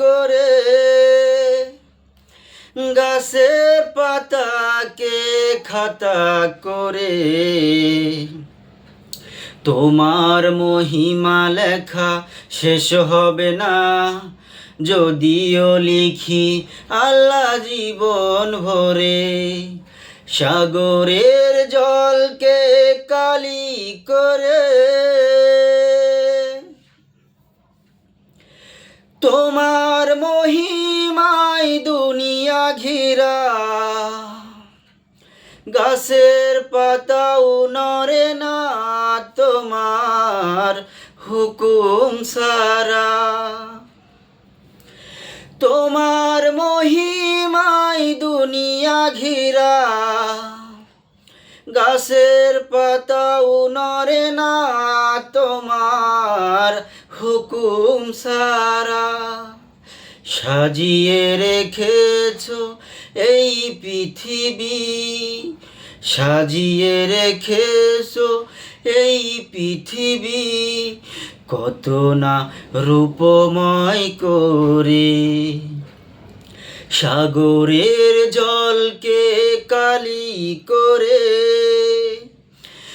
করে গাছের পাতাকে খাতা করে তোমার মহিমা লেখা শেষ হবে না। যদিও লিখি আল্লাহ জীবন ভরে, সাগরের জলকে কালি করে তোমার মহিমায় দুনিয়া ঘিরা। গাছের পাতাও নরে না তোমার হুকুম সারা তোমার মহিমায় দুনিয়া ঘিরা। গাছের পাতাও নরে না তোমার হুকুম সারা সাজিয়ে রেখেছ এই পৃথিবী, সাজিয়ে রেখেছ এই পৃথিবী। কত না রূপময় করে সাগরের জলকে কালি করে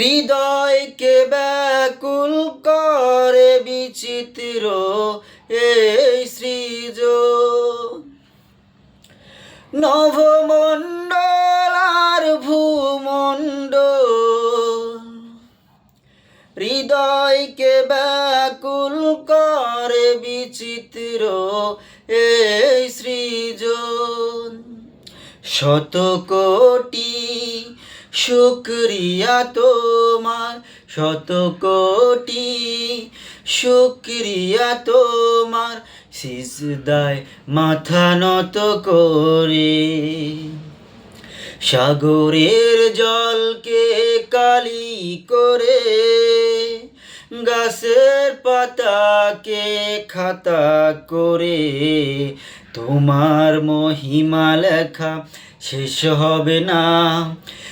হৃদয়কে ব্যাকুল করে বিচিত্র এই সৃজ। নভমণ্ডল আর ভূমণ্ডল হৃদয়কে ব্যাকুল করে বিচিত্র এই সৃজন শত কোটি শুক্রিয়া তোমার শত কোটি। শুক্রিয়া তোমার সিজদায় মাথা নত করে। সাগরের জলকে কালি করে, গাছের পাতাকে খাতা করে। তোমার মহিমা লেখা শেষ হবে না।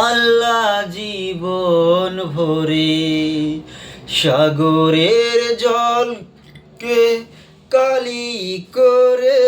আল্লাহ জীবন ভরে সাগরের জলকে কালি করে